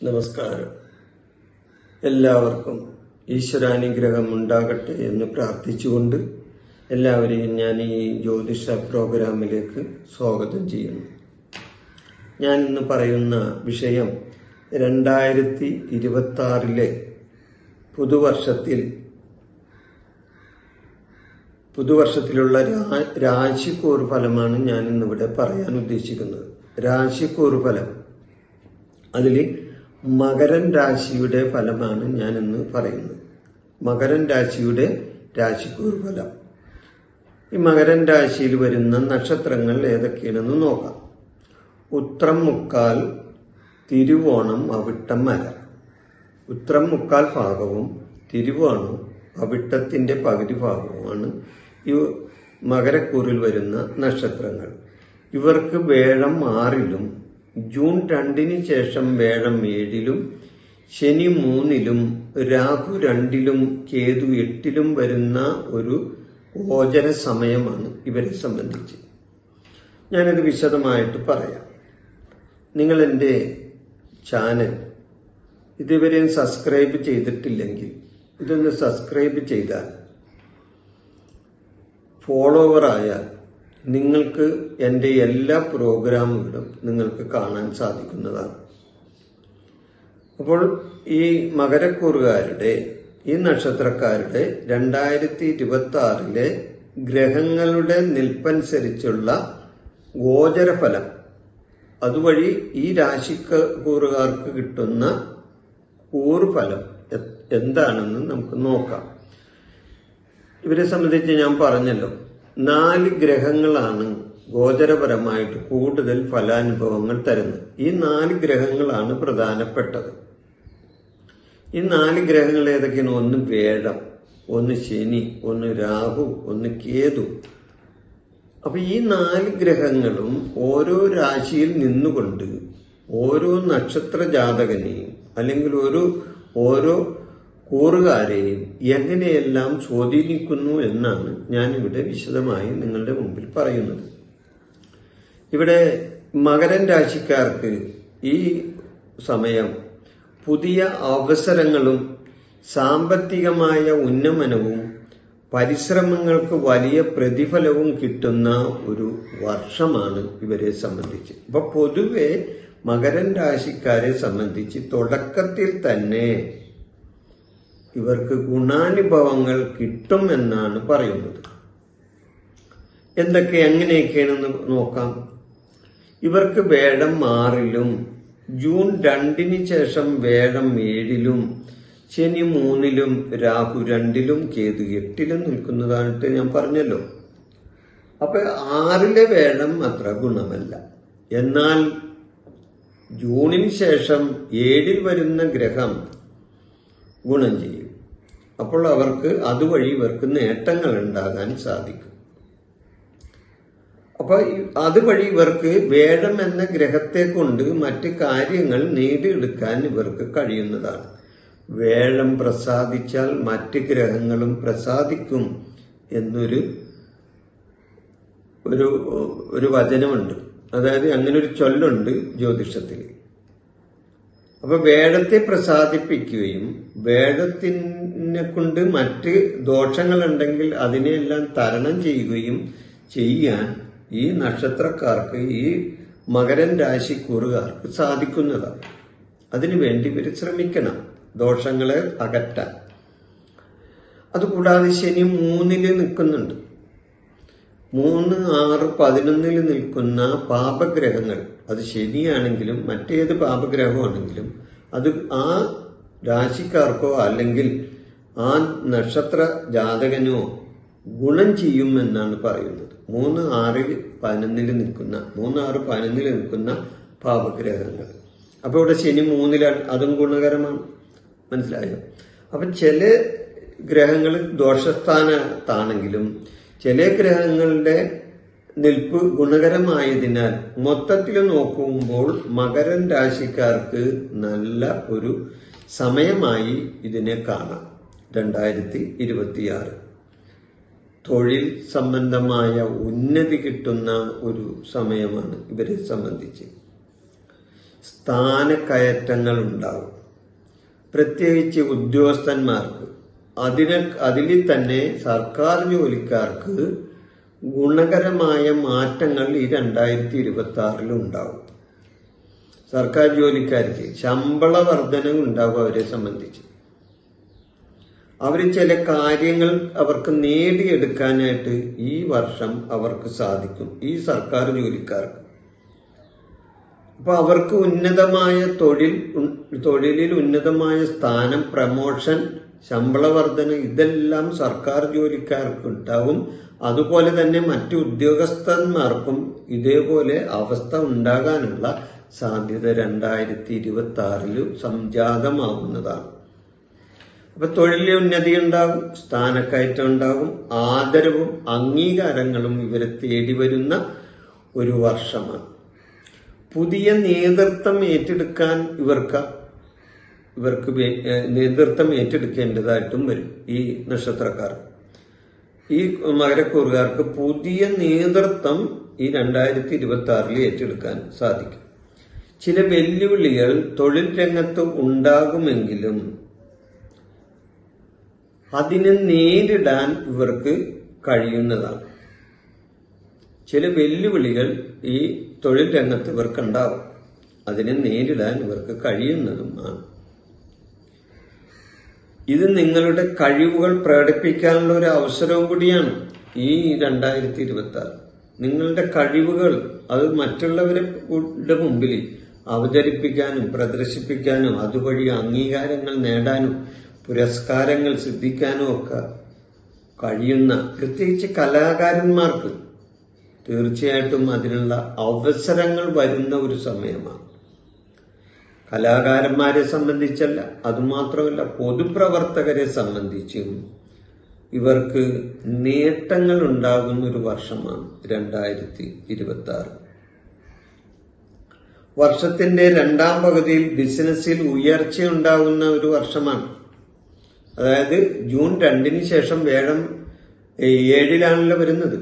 നമസ്കാരം. എല്ലാവർക്കും ഈശ്വരാനുഗ്രഹം ഉണ്ടാകട്ടെ എന്ന് പ്രാർത്ഥിച്ചുകൊണ്ട് എല്ലാവരെയും ഞാൻ ഈ ജ്യോതിഷ പ്രോഗ്രാമിലേക്ക് സ്വാഗതം ചെയ്യുന്നു. ഞാൻ ഇന്ന് പറയുന്ന വിഷയം രണ്ടായിരത്തി ഇരുപത്തി ആറിലെ പുതുവർഷത്തിൽ പുതുവർഷത്തിലുള്ള രാശിക്കൂർ ഫലമാണ് ഞാൻ ഇന്നിവിടെ പറയാൻ ഉദ്ദേശിക്കുന്നത്. രാശിക്കൂർ ഫലം. അതിൽ മകരൻ രാശിയുടെ ഫലമാണ് ഞാൻ ഇന്ന് പറയുന്നത്. മകരൻ രാശിയുടെ രാശിക്കൂർ ഫലം. ഈ മകരൻ രാശിയിൽ വരുന്ന നക്ഷത്രങ്ങൾ ഏതൊക്കെയാണെന്ന് നോക്കാം. ഉത്രം മുക്കാൽ തിരുവോണം അവിട്ടം മര. ഉത്രം മുക്കാൽ ഭാഗവും തിരുവോണം അവിട്ടത്തിന്റെ പകുതി ഭാഗവുമാണ് മകരക്കൂറിൽ വരുന്ന നക്ഷത്രങ്ങൾ. ഇവർക്ക് വേഴം ആറിലും ജൂൺ രണ്ടിന് ശേഷം വേഴം ഏഴിലും ശനി മൂന്നിലും രാഹു രണ്ടിലും കേതു എട്ടിലും വരുന്ന ഒരു ഗോചര സമയമാണ് ഇവരെ സംബന്ധിച്ച്. ഞാനത് വിശദമായിട്ട് പറയാം. നിങ്ങൾ എന്റെ ചാനൽ ഇതുവരെയും സബ്സ്ക്രൈബ് ചെയ്തിട്ടില്ലെങ്കിൽ ഇതൊന്ന് സബ്സ്ക്രൈബ് ചെയ്താൽ ഫോളോവർ ആയാൽ നിങ്ങൾക്ക് എന്റെ എല്ലാ പ്രോഗ്രാമുകളും നിങ്ങൾക്ക് കാണാൻ സാധിക്കുന്നതാണ്. അപ്പോൾ ഈ മകരക്കൂറുകാരുടെ ഈ നക്ഷത്രക്കാരുടെ രണ്ടായിരത്തി ഇരുപത്തി ആറിലെ ഗ്രഹങ്ങളുടെ നിൽപ്പനുസരിച്ചുള്ള ഗോചരഫലം. അതുവഴി ഈ രാശിക്കൂറുകാർക്ക് കിട്ടുന്ന കൂറുഫലം എന്താണെന്ന് നമുക്ക് നോക്കാം. ഇവരെ സംബന്ധിച്ച് ഞാൻ പറഞ്ഞല്ലോ. നാല് ഗ്രഹങ്ങളാണ് ഗോചരപരമായിട്ട് കൂടുതൽ ഫലാനുഭവങ്ങൾ തരുന്നത്. ഈ നാല് ഗ്രഹങ്ങളാണ് പ്രധാനപ്പെട്ടത്. ഈ നാല് ഗ്രഹങ്ങൾ ഏതൊക്കെയാണ്? ഒന്ന് വേഴം ഒന്ന് ശനി ഒന്ന് രാഹു ഒന്ന് കേതു. അപ്പൊ ഈ നാല് ഗ്രഹങ്ങളും ഓരോ രാശിയിൽ നിന്നുകൊണ്ട് ഓരോ നക്ഷത്ര ജാതകനെയും അല്ലെങ്കിൽ ഒരു ഓരോ കൂറുകാരെയും എങ്ങനെയെല്ലാം സ്വാധീനിക്കുന്നു എന്നാണ് ഞാനിവിടെ വിശദമായി നിങ്ങളുടെ മുമ്പിൽ പറയുന്നത്. ഇവിടെ മകരൻ രാശിക്കാർക്ക് ഈ സമയം പുതിയ അവസരങ്ങളും സാമ്പത്തികമായ ഉന്നമനവും പരിശ്രമങ്ങൾക്ക് വലിയ പ്രതിഫലവും കിട്ടുന്ന ഒരു വർഷമാണ് ഇവരെ സംബന്ധിച്ച്. അപ്പൊ പൊതുവെ മകരൻ രാശിക്കാരെ സംബന്ധിച്ച് തുടക്കത്തിൽ തന്നെ ഇവർക്ക് ഗുണാനുഭവങ്ങൾ കിട്ടും എന്നാണ് പറയുന്നത്. എന്തൊക്കെ എങ്ങനെയൊക്കെയാണെന്ന് നോക്കാം. ഇവർക്ക് വേഴം ആറിലും ജൂൺ രണ്ടിന് ശേഷം വേഴം ഏഴിലും ശനി മൂന്നിലും രാഹു രണ്ടിലും കേതു എട്ടിലും നിൽക്കുന്നതായിട്ട് ഞാൻ പറഞ്ഞല്ലോ. അപ്പൊ ആറിലെ വേഴം അത്ര ഗുണമല്ല. എന്നാൽ ജൂണിന് ശേഷം ഏഴിൽ വരുന്ന ഗ്രഹം ഗുണം ചെയ്യും. അപ്പോൾ അവർക്ക് അതുവഴി ഇവർക്ക് നേട്ടങ്ങൾ ഉണ്ടാകാൻ സാധിക്കും. അപ്പൊ ഈ- അതുവഴി ഇവർക്ക് വേടം എന്ന ഗ്രഹത്തെ കൊണ്ട് മറ്റ് കാര്യങ്ങൾ നേടിയെടുക്കാൻ ഇവർക്ക് കഴിയുന്നതാണ്. വേഴം പ്രസാദിച്ചാൽ മറ്റ് ഗ്രഹങ്ങളും പ്രസാദിക്കും എന്നൊരു ഒരു ഒരു വചനമുണ്ട്. അതായത് അങ്ങനെ ഒരു ചൊല്ലുണ്ട് ജ്യോതിഷത്തിൽ അപ്പൊ വേടത്തെ പ്രസാദിപ്പിക്കുകയും വേടത്തിനെ കൊണ്ട് മറ്റ് ദോഷങ്ങളുണ്ടെങ്കിൽ അതിനെയെല്ലാം തരണം ചെയ്യുകയും ചെയ്യാൻ ഈ നക്ഷത്രക്കാർക്ക് ഈ മകരൻ രാശി രാശിക്കൂറുകാർക്ക് സാധിക്കുന്നതാണ്. അതിനുവേണ്ടി ഇവർ ശ്രമിക്കണം ദോഷങ്ങളെ അകറ്റാൻ. അതുകൂടാതെ ശനി മൂന്നിൽ നിൽക്കുന്നുണ്ട്. മൂന്ന് ആറ് പതിനൊന്നിൽ നിൽക്കുന്ന പാപഗ്രഹങ്ങൾ. അത് ശനിയാണെങ്കിലും മറ്റേത് പാപഗ്രഹമാണെങ്കിലും അത് ആ രാശിക്കാർക്കോ അല്ലെങ്കിൽ ആ നക്ഷത്ര ജാതകനോ ഗുണം ചെയ്യും എന്നാണ് പറയുന്നത്. മൂന്ന് ആറിൽ പതിനൊന്നിൽ നിൽക്കുന്ന മൂന്ന് ആറ് പതിനൊന്നിൽ നിൽക്കുന്ന പാപഗ്രഹങ്ങൾ. അപ്പൊ ഇവിടെ ശനി മൂന്നിലാണ്. അതും ഗുണകരമാണ്. മനസ്സിലായോ? അപ്പൊ ചില ഗ്രഹങ്ങൾ ദോഷസ്ഥാനത്താണെങ്കിലും ചില ഗ്രഹങ്ങളുടെ നിൽപ്പ് ഗുണകരമായതിനാൽ മൊത്തത്തിൽ നോക്കുമ്പോൾ മകരൻ രാശിക്കാർക്ക് നല്ല ഒരു സമയമായി ഇതിനെ കാണാം. രണ്ടായിരത്തി ഇരുപത്തിയാറ് തൊഴിൽ സംബന്ധമായ ഉന്നതി കിട്ടുന്ന ഒരു സമയമാണ് ഇവരെ സംബന്ധിച്ച്. സ്ഥാനക്കയറ്റങ്ങൾ ഉണ്ടാവും പ്രത്യേകിച്ച് ഉദ്യോഗസ്ഥന്മാർക്ക്. അതിന് അതിൽ തന്നെ സർക്കാർ ജോലിക്കാർക്ക് ഗുണകരമായ മാറ്റങ്ങൾ ഈ രണ്ടായിരത്തി ഇരുപത്തി ആറിൽ ഉണ്ടാവും. സർക്കാർ ജോലിക്കാർക്ക് ശമ്പള വർധനവ് ഉണ്ടാവും അവരെ സംബന്ധിച്ച്. അവർ ചില കാര്യങ്ങൾ അവർക്ക് നേടിയെടുക്കാനായിട്ട് ഈ വർഷം അവർക്ക് സാധിക്കും. ഈ സർക്കാർ ജോലിക്കാർക്ക്. അപ്പൊ അവർക്ക് ഉന്നതമായ തൊഴിൽ തൊഴിലിൽ ഉന്നതമായ സ്ഥാനം പ്രമോഷൻ ശമ്പള വർധന ഇതെല്ലാം സർക്കാർ ജോലിക്കാർക്ക് ഉണ്ടാവും അതുപോലെ തന്നെ മറ്റു ഉദ്യോഗസ്ഥന്മാർക്കും ഇതേപോലെ അവസ്ഥ ഉണ്ടാകാനുള്ള സാധ്യത രണ്ടായിരത്തി ഇരുപത്തി ആറിൽ സംജാതമാവുന്നതാണ്. അപ്പൊ തൊഴിലിൽ ഉന്നതി ഉണ്ടാകും സ്ഥാനക്കയറ്റം ഉണ്ടാകും ആദരവും അംഗീകാരങ്ങളും ഇവരെ തേടി വരുന്ന ഒരു വർഷമാണ്. പുതിയ നേതൃത്വം ഏറ്റെടുക്കാൻ ഇവർക്ക് ഇവർക്ക് നേതൃത്വം ഏറ്റെടുക്കേണ്ടതായിട്ടും വരും ഈ നക്ഷത്രക്കാർ. ഈ മകരക്കൂറുകാർക്ക് പുതിയ നേതൃത്വം ഈ രണ്ടായിരത്തി ഇരുപത്തി ആറിൽ ഏറ്റെടുക്കാൻ സാധിക്കും. ചില വെല്ലുവിളികൾ തൊഴിൽ രംഗത്ത് ഉണ്ടാകുമെങ്കിലും അതിനെ നേരിടാൻ ഇവർക്ക് കഴിയുന്നതാണ്. ചില വെല്ലുവിളികൾ ഈ തൊഴിൽ രംഗത്ത് ഇവർക്കുണ്ടാവും. അതിനെ നേരിടാൻ ഇവർക്ക് കഴിയുന്നതുമാണ് ഇത് നിങ്ങളുടെ കഴിവുകൾ പ്രകടിപ്പിക്കാനുള്ള ഒരു അവസരവും കൂടിയാണ് ഈ രണ്ടായിരത്തി ഇരുപത്തി ആറ് നിങ്ങളുടെ കഴിവുകൾ അത് മറ്റുള്ളവരുടെ മുമ്പിൽ അവതരിപ്പിക്കാനും പ്രദർശിപ്പിക്കാനും അതുവഴി അംഗീകാരങ്ങൾ നേടാനും പുരസ്കാരങ്ങൾ സിദ്ധിക്കാനും ഒക്കെ കഴിയുന്ന പ്രത്യേകിച്ച് കലാകാരന്മാർക്ക് തീർച്ചയായിട്ടും അതിനുള്ള അവസരങ്ങൾ വരുന്ന ഒരു സമയമാണ്. കലാകാരന്മാരെ സംബന്ധിച്ചല്ല അതുമാത്രമല്ല പൊതുപ്രവർത്തകരെ സംബന്ധിച്ചും ഇവർക്ക് നേട്ടങ്ങൾ ഉണ്ടാകുന്ന ഒരു വർഷമാണ് രണ്ടായിരത്തി ഇരുപത്തി ആറ് വർഷത്തിന്റെ രണ്ടാം പകുതിയിൽ ബിസിനസ്സിൽ ഉയർച്ചയുണ്ടാകുന്ന ഒരു വർഷമാണ്. അതായത് ജൂൺ രണ്ടിന് ശേഷം വേഴം ഏഴിലാണല്ലോ വരുന്നത്.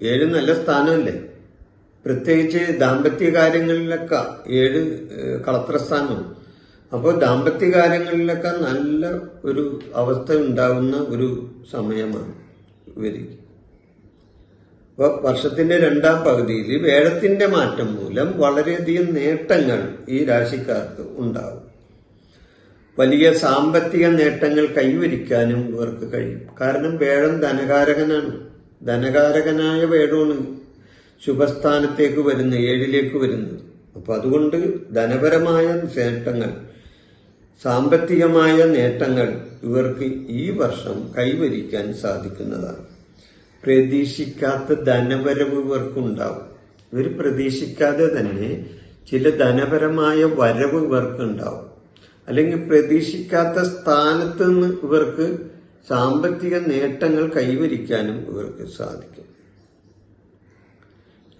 ഏഴ് നല്ല സ്ഥാനമല്ലേ? പ്രത്യേകിച്ച് ദാമ്പത്യ കാര്യങ്ങളിലൊക്കെ ഏഴ് ഏഹ്, കളത്രസ്ഥാനം അപ്പോൾ ദാമ്പത്യ കാര്യങ്ങളിലൊക്കെ നല്ല ഒരു അവസ്ഥ ഉണ്ടാകുന്ന ഒരു സമയമാണ് ഇവർക്ക് അപ്പോൾ വർഷത്തിന്റെ രണ്ടാം പകുതിയിൽ വേഴത്തിന്റെ മാറ്റം മൂലം വളരെയധികം നേട്ടങ്ങൾ ഈ രാശിക്കാർക്ക് ഉണ്ടാകും വലിയ സാമ്പത്തിക നേട്ടങ്ങൾ കൈവരിക്കാനും ഇവർക്ക് കഴിയും. കാരണം വേഴം ധനകാരകനാണ്. ധനകാരകനായ വേഴമാണ് ശുഭസ്ഥാനത്തേക്ക് വരുന്ന ഏഴിലേക്ക് വരുന്നത്. അപ്പൊ അതുകൊണ്ട് ധനപരമായ നേട്ടങ്ങൾ സാമ്പത്തികമായ നേട്ടങ്ങൾ ഇവർക്ക് ഈ വർഷം കൈവരിക്കാൻ സാധിക്കുന്നതാണ്. പ്രതീക്ഷിക്കാത്ത ധനവരവ് ഇവർക്കുണ്ടാവും. ഇവർ പ്രതീക്ഷിക്കാതെ തന്നെ ചില ധനപരമായ വരവ് ഇവർക്കുണ്ടാവും. അല്ലെങ്കിൽ പ്രതീക്ഷിക്കാത്ത സ്ഥാനത്ത് നിന്ന് ഇവർക്ക് സാമ്പത്തിക നേട്ടങ്ങൾ കൈവരിക്കാനും ഇവർക്ക് സാധിക്കും.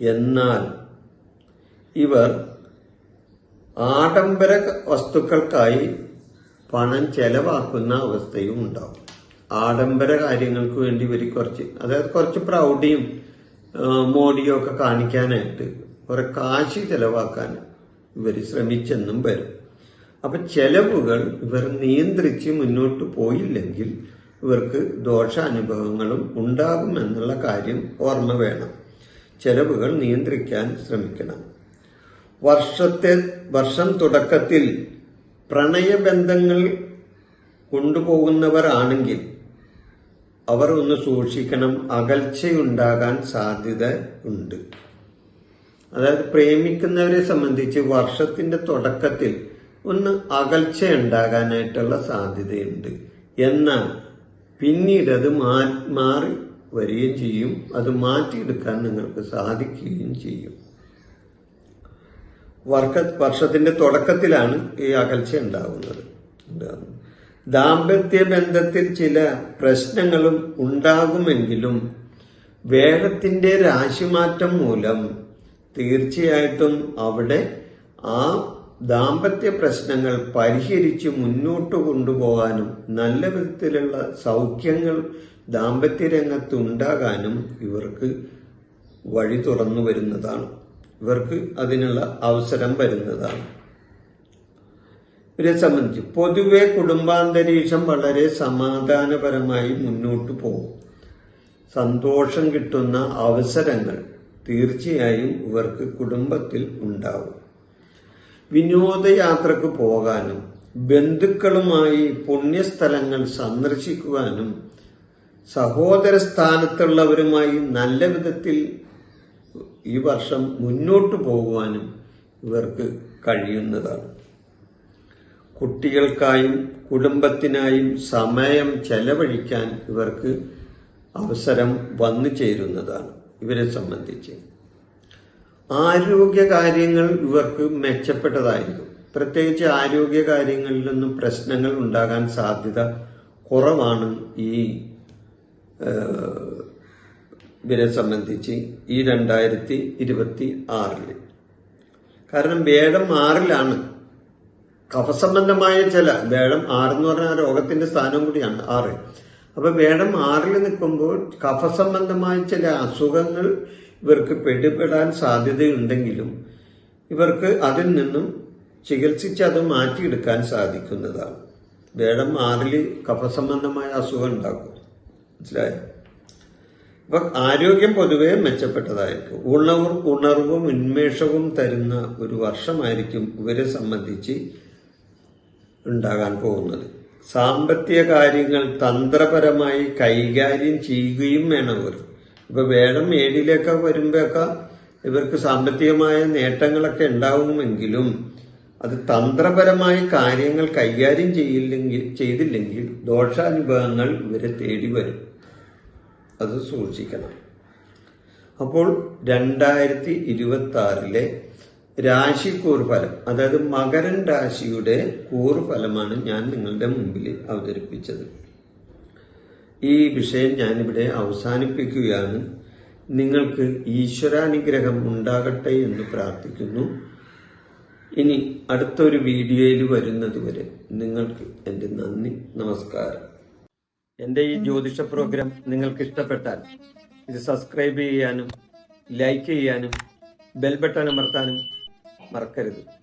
എന്നാൽ ഇവർ ആഡംബര വസ്തുക്കൾക്കായി പണം ചെലവാക്കുന്ന അവസ്ഥയും ഉണ്ടാവും. ആഡംബര കാര്യങ്ങൾക്ക് വേണ്ടി ഇവർ കുറച്ച് അതായത് കുറച്ച് പ്രൗഢിയും മോഡിയും ഒക്കെ കാണിക്കാനായിട്ട് കുറെ കാശ് ചെലവാക്കാൻ ഇവർ ശ്രമിച്ചെന്നും വരും. അപ്പൊ ചെലവുകൾ ഇവർ നിയന്ത്രിച്ച് മുന്നോട്ട് പോയില്ലെങ്കിൽ ഇവർക്ക് ദോഷാനുഭവങ്ങളും ഉണ്ടാകുമെന്നുള്ള കാര്യം ഓർമ്മ വേണം. ചെലവുകൾ നിയന്ത്രിക്കാൻ ശ്രമിക്കണം. വർഷത്തെ വർഷം തുടക്കത്തിൽ പ്രണയബന്ധങ്ങൾ കൊണ്ടുപോകുന്നവരാണെങ്കിൽ അവർ ഒന്ന് സൂക്ഷിക്കണം അകൽച്ചയുണ്ടാകാൻ സാധ്യത ഉണ്ട്. അതായത് പ്രേമിക്കുന്നവരെ സംബന്ധിച്ച് വർഷത്തിന്റെ തുടക്കത്തിൽ ഒന്ന് അകൽച്ച ഉണ്ടാകാനായിട്ടുള്ള സാധ്യതയുണ്ട്. എന്നാൽ പിന്നീട് അത് മാറി വരികയും ചെയ്യും. അത് മാറ്റിയെടുക്കാൻ നിങ്ങൾക്ക് സാധിക്കുകയും ചെയ്യും. വർക്ക വർഷത്തിന്റെ തുടക്കത്തിലാണ് ഈ അകൽച്ച ഉണ്ടാകുന്നത് ഉണ്ടാകുന്നത്. ദാമ്പത്യ ബന്ധത്തിൽ ചില പ്രശ്നങ്ങളും ഉണ്ടാകുമെങ്കിലും വേഗത്തിന്റെ രാശിമാറ്റം മൂലം തീർച്ചയായിട്ടും അവിടെ ആ ദാമ്പത്യ പ്രശ്നങ്ങൾ പരിഹരിച്ച് മുന്നോട്ട് കൊണ്ടുപോകാനും നല്ല വിധത്തിലുള്ള സൗഖ്യങ്ങൾ ദാമ്പത്യ രംഗത്ത് ഉണ്ടാകാനും ഇവർക്ക് വഴി തുറന്നു വരുന്നതാണ്. ഇവർക്ക് അതിനുള്ള അവസരം വരുന്നതാണ്. ഇവരെ സംബന്ധിച്ച് പൊതുവെ കുടുംബാന്തരീക്ഷം വളരെ സമാധാനപരമായി മുന്നോട്ട് പോകും. സന്തോഷം കിട്ടുന്ന അവസരങ്ങൾ തീർച്ചയായും ഇവർക്ക് കുടുംബത്തിൽ ഉണ്ടാവും വിനോദയാത്രക്ക് പോകാനും ബന്ധുക്കളുമായി പുണ്യസ്ഥലങ്ങൾ സന്ദർശിക്കുവാനും സഹോദര സ്ഥാനത്തുള്ളവരുമായി നല്ല വിധത്തിൽ ഈ വർഷം മുന്നോട്ട് പോകുവാനും ഇവർക്ക് കഴിയുന്നതാണ്. കുട്ടികൾക്കായും കുടുംബത്തിനായും സമയം ചെലവഴിക്കാൻ ഇവർക്ക് അവസരം വന്നു ചേരുന്നതാണ്. ഇവരെ സംബന്ധിച്ച് ആരോഗ്യ കാര്യങ്ങൾ ഇവർക്ക് മെച്ചപ്പെട്ടതായിരിക്കും. പ്രത്യേകിച്ച് ആരോഗ്യ കാര്യങ്ങളിലൊന്നും പ്രശ്നങ്ങൾ ഉണ്ടാകാൻ സാധ്യത കുറവാണ് ഈ ഇവരെ സംബന്ധിച്ച് ഈ രണ്ടായിരത്തി ഇരുപത്തി ആറിൽ കാരണം വേടം ആറിലാണ്. കഫസംബന്ധമായ ചില വേടം ആറെന്ന് പറഞ്ഞാൽ രോഗത്തിന്റെ സ്ഥാനം കൂടിയാണ് ആറ്. അപ്പൊ വേടം ആറിൽ നിൽക്കുമ്പോൾ കഫസംബന്ധമായ ചില അസുഖങ്ങൾ ഇവർക്ക് പിടിപെടാൻ സാധ്യതയുണ്ടെങ്കിലും ഇവർക്ക് അതിൽ നിന്നും ചികിത്സിച്ച് അത് മാറ്റിയെടുക്കാൻ സാധിക്കുന്നതാണ്. വേടം ആറിൽ കഫസംബന്ധമായ അസുഖം ഉണ്ടാക്കും. മനസ്സിലായോ? അപ്പൊ ആരോഗ്യം പൊതുവേ മെച്ചപ്പെട്ടതായിരിക്കും. ഉണർവ് ഉണർവും ഉന്മേഷവും തരുന്ന ഒരു വർഷമായിരിക്കും ഇവരെ സംബന്ധിച്ച് ഉണ്ടാകാൻ പോകുന്നത്. സാമ്പത്തിക കാര്യങ്ങൾ തന്ത്രപരമായി കൈകാര്യം ചെയ്യുകയും വേണം ഇവർ. ഇപ്പൊ വേണം ഏഴിലേക്ക് വരുമ്പോഴൊക്കെ ഇവർക്ക് സാമ്പത്തികമായ നേട്ടങ്ങളൊക്കെ ഉണ്ടാവുമെങ്കിലും അത് തന്ത്രപരമായി കാര്യങ്ങൾ കൈകാര്യം ചെയ്യില്ലെങ്കിൽ ചെയ്തില്ലെങ്കിൽ ദോഷാനുഭവങ്ങൾ ഇവരെ തേടി വരും. അത് സൂക്ഷിക്കണം. അപ്പോൾ രണ്ടായിരത്തി ഇരുപത്തി ആറിലെ രാശി ഫലം അതായത് മകരൻ രാശിയുടെ കൂർഫലമാണ് ഞാൻ നിങ്ങളുടെ മുമ്പിൽ അവതരിപ്പിച്ചത്. ഈ വിഷയം ഞാനിവിടെ അവസാനിപ്പിക്കുകയാണ്. നിങ്ങൾക്ക് ഈശ്വരാനുഗ്രഹം ഉണ്ടാകട്ടെ എന്ന് പ്രാർത്ഥിക്കുന്നു. ഇനി അടുത്തൊരു വീഡിയോയിൽ വരുന്നതുവരെ നിങ്ങൾക്ക് എന്റെ നന്ദി നമസ്കാരം. എന്റെ ഈ ജ്യോതിഷ പ്രോഗ്രാം നിങ്ങൾക്ക് ഇഷ്ടപ്പെട്ടാൽ ഇത് സബ്സ്ക്രൈബ് ചെയ്യാനും ലൈക്ക് ചെയ്യാനും ബെൽ ബട്ടൺ അമർത്താനും മറക്കരുത്.